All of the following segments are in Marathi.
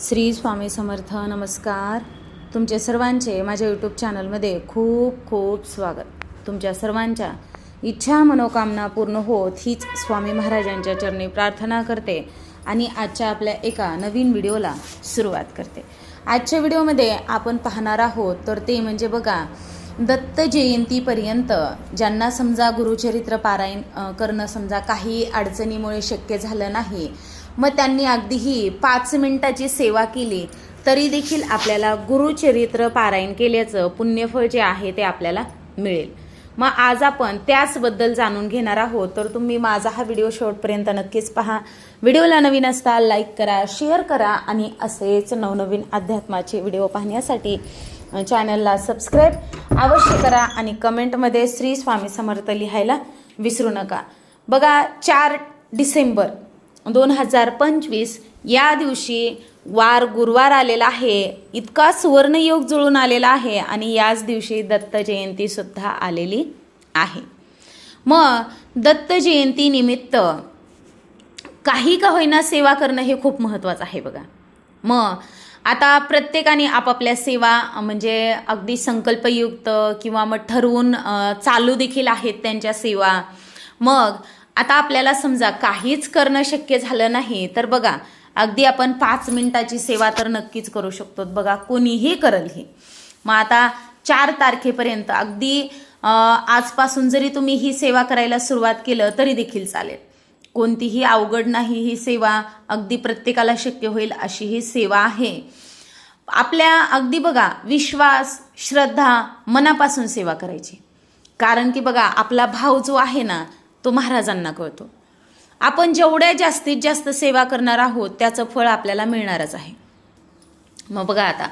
श्री स्वामी समर्थ नमस्कार. तुमचे सर्वांचे माझ्या यूट्यूब चॅनलमध्ये खूप खूप स्वागत. तुमच्या सर्वांच्या इच्छा मनोकामना पूर्ण होत हीच स्वामी महाराजांच्या चरणी प्रार्थना करते आणि आजच्या आपल्या एका नवीन व्हिडिओला सुरुवात करते. आजच्या व्हिडिओमध्ये आपण पाहणार आहोत तर ते म्हणजे बघा दत्त जयंतीपर्यंत ज्यांना समजा गुरुचरित्र पारायण करणं समजा काही अडचणीमुळे शक्य झालं नाही मग त्यांनी अगदीही पाच मिनिटाची सेवा केली. तरी देखील आपल्याला गुरुचरित्र पारायण केल्याचं पुण्यफळ जे आहे ते आपल्याला मिळेल. मग आज आपण त्याचबद्दल जाणून घेणार आहोत. तर तुम्ही माझा हा व्हिडिओ शेवटपर्यंत नक्कीच पहा. व्हिडिओला नवीन असता लाईक करा शेअर करा आणि असेच नवनवीन अध्यात्माचे व्हिडिओ पाहण्यासाठी चॅनलला सबस्क्राईब अवश्य करा आणि कमेंटमध्ये श्री स्वामी समर्थ लिहायला विसरू नका. बघा चार डिसेंबर दोन हजार पंचवीस या दिवशी वार गुरुवार आलेला आहे. इतका सुवर्णयोग जुळून आलेला आहे आणि याच दिवशी दत्त जयंतीसुद्धा आलेली आहे. मग दत्त जयंतीनिमित्त काही का होईना सेवा करणं हे खूप महत्त्वाचं आहे बघा. मग आता प्रत्येकाने आपापल्या सेवा म्हणजे अगदी संकल्पयुक्त किंवा मग ठरवून चालू देखील आहेत त्यांच्या सेवा. मग आता आपल्याला समजा काहीच करणं शक्य झालं नाही तर बघा अगदी आपण पाच मिनिटाची सेवा तर नक्कीच करू शकतो. बघा कोणीही करल ही. मग आता चार तारखेपर्यंत अगदी आजपासून जरी तुम्ही ही सेवा करायला सुरुवात केलं तरी देखील चालेल. कोणतीही अवघड नाही ही सेवा अगदी प्रत्येकाला शक्य होईल अशी ही सेवा आहे. आपल्या अगदी बघा विश्वास श्रद्धा मनापासून सेवा करायची. कारण की बघा आपला भाव जो आहे ना तो महाराजांना कळतो. आपण जेवढ्या जास्तीत जास्त सेवा करणार आहोत त्याचं फळ आपल्याला मिळणारच आहे. मग बघा आता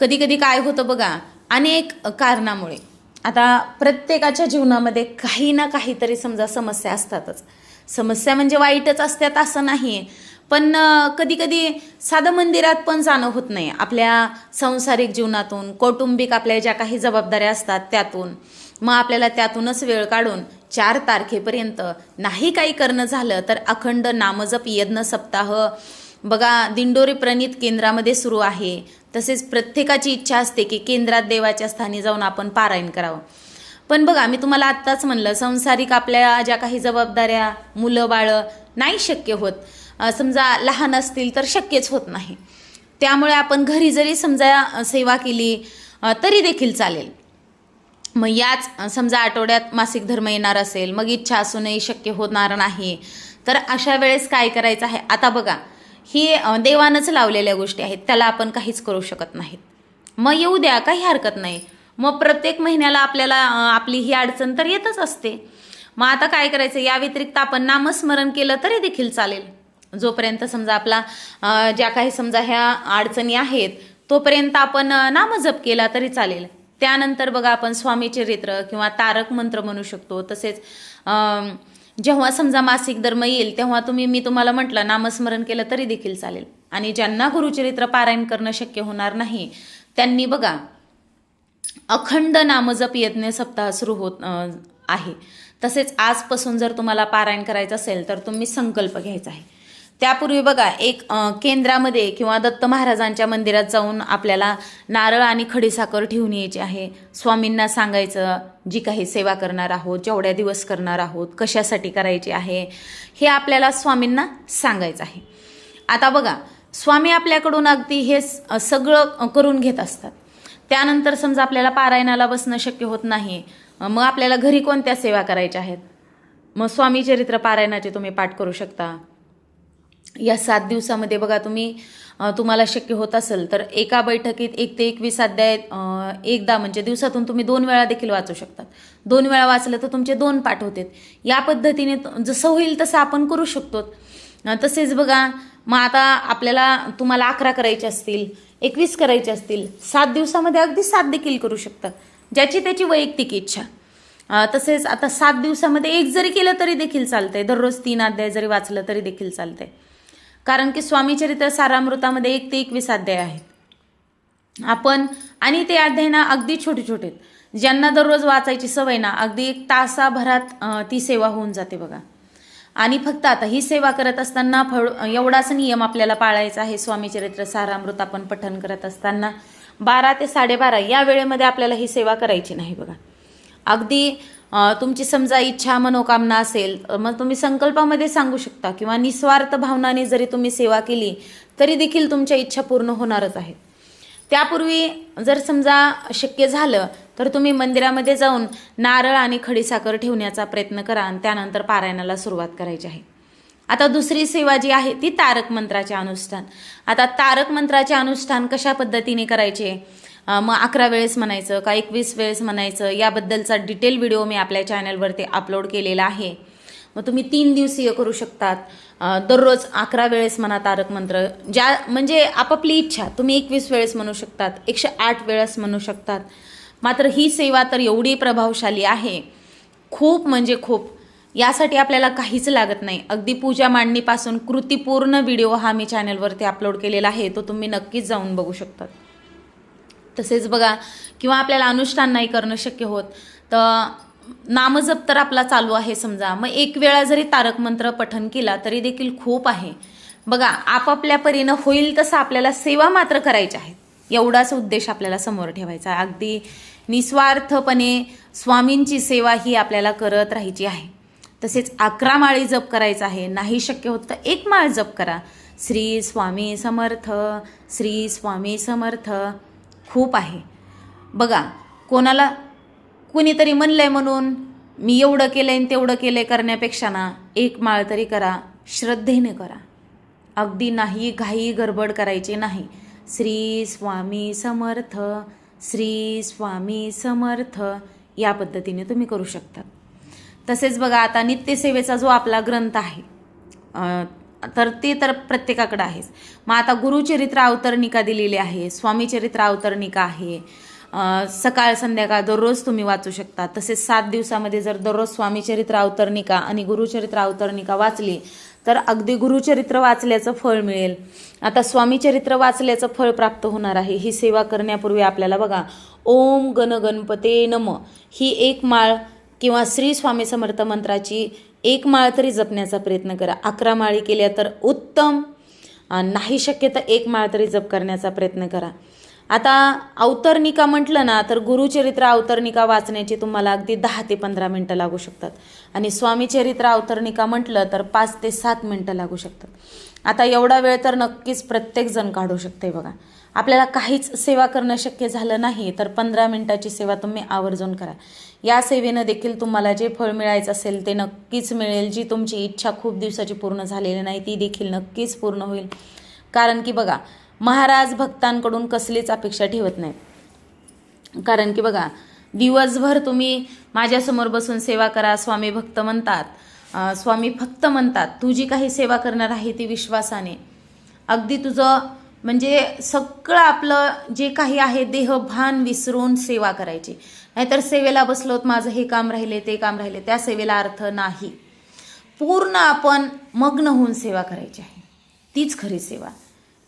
कधी कधी काय होतं बघा अनेक कारणामुळे. आता प्रत्येकाच्या जीवनामध्ये काही ना काहीतरी समजा समस्या असतातच. समस्या म्हणजे वाईटच असतात असं नाही आहे पण कधी कधी साधं मंदिरात पण जाणं होत नाही. आपल्या सांसारिक जीवनातून कौटुंबिक आपल्या ज्या काही जबाबदाऱ्या असतात त्यातून. मग आपल्याला त्यातूनच वेळ काढून चार तारखेपर्यंत नाही काही करणं झालं तर अखंड नामजप यज्ञ सप्ताह. बघा दिंडोरी प्रणित केंद्रामध्ये सुरू आहे. तसेच प्रत्येकाची इच्छा असते की केंद्रात देवाच्या स्थानी जाऊन आपण पारायण करावं. पण बघा मी तुम्हाला आत्ताच म्हणलं संसारिक आपल्या ज्या काही जबाबदाऱ्या मुलं बाळं नाही शक्य होत. समजा लहान असतील तर शक्यच होत नाही. त्यामुळे आपण घरी जरी समजा सेवा केली तरी देखील चालेल. मग याच समजा आठवड्यात मासिक धर्म येणार असेल मग इच्छा असूनही शक्य होणार नाही तर अशा वेळेस काय करायचं आहे? आता बघा ही देवानंच लावलेल्या गोष्टी आहेत त्याला आपण काहीच करू शकत नाहीत. मग येऊ द्या काही हरकत नाही. मग प्रत्येक महिन्याला आपल्याला आपली ही अडचण तर येतच असते. मग आता काय करायचं? या व्यतिरिक्त आपण नामस्मरण केलं तरी देखील चालेल. जोपर्यंत समजा आपला ज्या काही समजा ह्या अडचणी आहेत तोपर्यंत आपण नामजप केला तरी चालेल. त्यानंतर बघा आपण स्वामी चरित्र किंवा तारक मंत्र म्हणू शकतो. तसेच जेव्हा समजा मासिक धर्म येईल तेव्हा तुम्ही मी तुम्हाला म्हटलं नामस्मरण केलं तरी देखील चालेल. आणि ज्यांना गुरुचरित्र पारायण करणं शक्य होणार नाही त्यांनी बघा अखंड नामजप यज्ञ सप्ताह सुरू होत आहे. तसेच आजपासून जर तुम्हाला पारायण करायचं असेल तर तुम्ही संकल्प घ्यायचा आहे. त्यापूर्वी बघा एक केंद्रामध्ये किंवा दत्त महाराजांच्या मंदिरात जाऊन आपल्याला नारळ आणि खडीसाखर ठेवून यायची आहे. स्वामींना सांगायचं जी काही सेवा करणार आहोत जेवढ्या दिवस करणार आहोत कशासाठी करायची आहे? हे आपल्याला स्वामींना सांगायचं आहे. आता बघा स्वामी आपल्याकडून अगदी हे सगळं करून घेत असतात. त्यानंतर समजा आपल्याला पारायणाला बसणं शक्य होत नाही मग आपल्याला घरी कोणत्या सेवा करायच्या आहेत? मग स्वामी चरित्र पारायणाचे तुम्ही पाठ करू शकता. या सात दिवसामध्ये बघा तुम्ही तुम्हाला शक्य होत असेल तर एका बैठकीत एक ते एकवीस अध्याय एकदा म्हणजे दिवसातून तुम्ही दोन वेळा देखील वाचू शकतात. दोन वेळा वाचलं तर तुमचे दोन पाठ होतात. या पद्धतीने जसं होईल तसं आपण करू शकतो. तसेच बघा मग आता आपल्याला तुम्हाला अकरा करायचे असतील एकवीस करायचे असतील सात दिवसामध्ये अगदी सात देखील करू शकतात ज्याची त्याची वैयक्तिक इच्छा. तसेच आता सात दिवसामध्ये एक जरी केलं तरी देखील चालतंय. दररोज तीन अध्याय जरी वाचलं तरी देखील चालतंय. कारण की स्वामीचरित्र सारामृतामध्ये एक ते एकवीस अध्याय आहेत. आपण आणि ते अध्याय ना अगदी छोटे छोटे ज्यांना दररोज वाचायची सवय ना अगदी एक तासाभरात ती सेवा होऊन जाते बघा. आणि फक्त आता ही सेवा करत असताना फळ एवढाच नियम आपल्याला पाळायचा आहे स्वामी चरित्र सारामृत आपण पठण करत असताना. बारा ते साडेबारा या वेळेमध्ये आपल्याला ही सेवा करायची नाही बघा. अगदी तुमची समजा इच्छा मनोकामना असेल मग तुम्ही संकल्पामध्ये सांगू शकता किंवा निस्वार्थ भावनाने जरी तुम्ही सेवा केली तरी देखील तुमच्या इच्छा पूर्ण होणारच आहेत. त्यापूर्वी जर समजा शक्य झालं तर तुम्ही मंदिरामध्ये जाऊन नारळ आणि खडीसाखर ठेवण्याचा प्रयत्न करा आणि त्यानंतर पारायणाला सुरुवात करायची आहे. आता दुसरी सेवा जी आहे ती तारक मंत्राचे अनुष्ठान. आता तारक मंत्राचे अनुष्ठान कशा पद्धतीने करायचे? मग अकरा वेळेस म्हणायचं का एकवीस वेळेस म्हणायचं याबद्दलचा डिटेल व्हिडिओ मी आपल्या चॅनलवरती अपलोड केलेला आहे. मग तुम्ही तीन दिवसीय करू शकतात. दररोज अकरा वेळेस म्हणा तारक मंत्र. ज्या म्हणजे आपापली इच्छा तुम्ही एकवीस वेळेस म्हणू शकतात एकशे आठ वेळेस म्हणू शकतात. मात्र ही सेवा तर एवढी प्रभावशाली आहे. खूप म्हणजे खूप. यासाठी आपल्याला काहीच लागत नाही. अगदी पूजा मांडणीपासून कृतीपूर्ण व्हिडिओ हा मी चॅनलवरती अपलोड केलेला आहे तो तुम्ही नक्कीच जाऊन बघू शकतात. तसेच बघा किंवा आपल्याला अनुष्ठान नाही करणं शक्य होत तर नामजप तर आपला चालू आहे समजा. मग एक वेळा जरी तारक मंत्र पठन केला तरी देखील खूप आहे. बघा आपापल्या परीनं होईल तसं आपल्याला सेवा मात्र करायच्या आहेत. एवढाच उद्देश आपल्याला समोर ठेवायचा अगदी निस्वार्थपणे स्वामींची सेवा ही आपल्याला करत राहायची आहे. तसेच अकरा माळी जप करायचा आहे. नाही शक्य होत तर एक माळ जप करा. श्री स्वामी समर्थ श्री स्वामी समर्थ. खूप आहे. बघा कोणाला कुणीतरी म्हणलं आहे म्हणून मी एवढं केलं आणि तेवढं केलं आहे करण्यापेक्षा ना एक माळ तरी करा श्रद्धेने करा. अगदी नाही घाई गडबड करायची नाही. श्री स्वामी समर्थ श्री स्वामी समर्थ या पद्धतीने तुम्ही करू शकता. तसेच बघा आता नित्यसेवेचा जो आपला ग्रंथ आहे तर ते तर प्रत्येकाकडं आहेच. मग आता गुरुचरित्र अवतरणिका दिलेली आहे स्वामीचरित्र अवतरणिका आहे. सकाळ संध्याकाळ दररोज तुम्ही वाचू शकता. तसेच सात दिवसामध्ये जर दररोज स्वामीचरित्र अवतरणिका आणि गुरुचरित्र अवतरणिका वाचली तर अगदी गुरुचरित्र वाचल्याचं फळ मिळेल. आता स्वामीचरित्र वाचल्याचं फळ प्राप्त होणार आहे ही सेवा करण्यापूर्वी आपल्याला बघा ओम गण गणपते नम ही एक माळ किंवा श्री स्वामी समर्थ मंत्राची एक माळ तरी जपण्याचा प्रयत्न करा. अकरा माळी केल्या तर उत्तम. नाही शक्य तर एक माळ तरी जप करण्याचा प्रयत्न करा. आता अवतरणिका म्हटलं ना तर गुरुचरित्र अवतरणिका वाचण्याची तुम्हाला अगदी दहा ते पंधरा मिनटं लागू शकतात. आणि स्वामीचरित्र अवतरणिका म्हटलं तर पाच ते सात मिनटं लागू शकतात. आता एवढा वेळ तर नक्कीच प्रत्येकजण काढू शकते बघा. आपल्याला काहीच सेवा करणं शक्य झालं नाही तर पंधरा मिनटाची सेवा तुम्ही आवर्जून करा. या सेवेनं देखील तुम्हाला जे फळ मिळायचं असेल ते नक्कीच मिळेल जी तुमची इच्छा खूप दिवसाची पूर्ण झालेली नाही ती देखील नक्कीच पूर्ण होईल. कारण की बघा महाराज भक्तांकडून कसलीच अपेक्षा ठेवत नाही. कारण की बघा दिवसभर तुम्ही माझ्यासमोर बसून सेवा करा स्वामी भक्त म्हणतात. स्वामी फक्त म्हणतात तू जी काही सेवा करणार आहे ती विश्वासाने. अगदी तुझं म्हणजे सगळं आपलं जे काही आहे देहभान विसरून सेवा करायची. नाहीतर सेवेला बसलोत माझं हे काम राहिले ते काम राहिले त्या सेवेला अर्थ नाही. पूर्ण आपण मग्न होऊन सेवा करायची आहे. तीच खरी सेवा.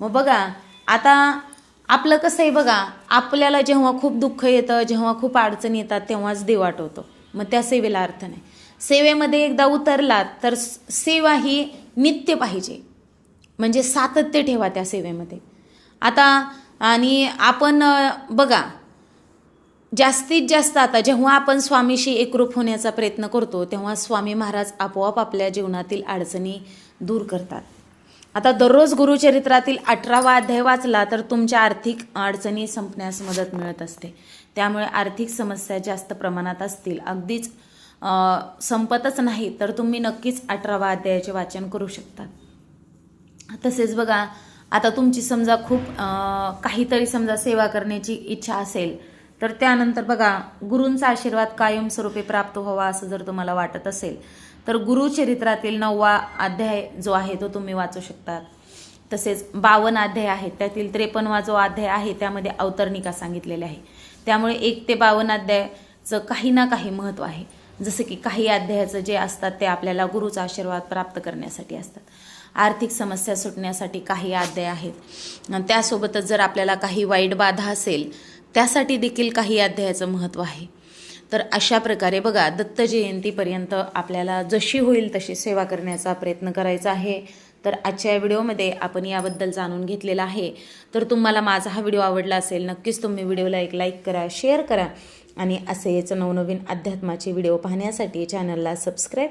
मग बघा आता आपलं कसं आहे बघा आपल्याला जेव्हा खूप दुःख येतं जेव्हा खूप अडचणी येतात तेव्हाच देव आठवतो. मग त्या सेवेला अर्थ नाही. सेवेमध्ये एकदा उतरलात तर सेवा ही नित्य पाहिजे. म्हणजे सातत्य ठेवा त्या सेवेमध्ये. आता आणि आपण बघा जास्तीत जास्त आता जेव्हा आपण स्वामीशी एकरूप होण्याचा प्रयत्न करतो तेव्हा स्वामी महाराज आपोआप आपल्या जीवनातील अडचणी दूर करतात. आता दररोज गुरुचरित्रातील अठरावा अध्याय वाचला तर तुमच्या आर्थिक अडचणी संपण्यास मदत मिळत असते. त्यामुळे आर्थिक समस्या जास्त प्रमाणात असतील. अगदीच संपतच नाही तर तुम्ही नक्कीच अठरावा अध्यायाचे वाचन करू शकतात तसेच बघा आता तुमची समजा खूप काहीतरी समजा सेवा करण्याची इच्छा असेल तर त्यानंतर बघा गुरूंचा आशीर्वाद कायमस्वरूपी प्राप्त व्हावा असं जर तुम्हाला वाटत असेल तर गुरुचरित्रातील नववा अध्याय जो आहे तो तुम्ही वाचू शकतात तसेच बावन अध्याय आहेत त्यातील त्रेपन्नवा जो अध्याय आहे त्यामध्ये अवतरणिका सांगितलेल्या आहे. त्यामुळे एक ते बावन अध्यायाचं काही ना काही महत्त्व आहे. जसं की काही अध्यायाचं जे असतात ते आपल्याला गुरुचा आशीर्वाद प्राप्त करण्यासाठी असतात. आर्थिक समस्या सुटण्यासाठी काही अध्याय आहेत. त्यासोबतच जर आपल्याला काही वाईट बाधा असेल त्यासाठी देखील काही अध्यायाचं महत्त्व आहे. तर अशा प्रकारे बघा दत्त जयंतीपर्यंत आपल्याला जशी होईल तशी सेवा करण्याचा प्रयत्न करायचा आहे. तर आजच्या या व्हिडिओमध्ये आपण याबद्दल जाणून घेतलेलं आहे. तर तुम्हाला माझा हा व्हिडिओ आवडला असेल नक्कीच तुम्ही व्हिडिओला एक लाईक करा शेअर करा. आणि असेच नवनवीन अध्यात्माचे व्हिडिओ पाहण्यासाठी चॅनलला सबस्क्राईब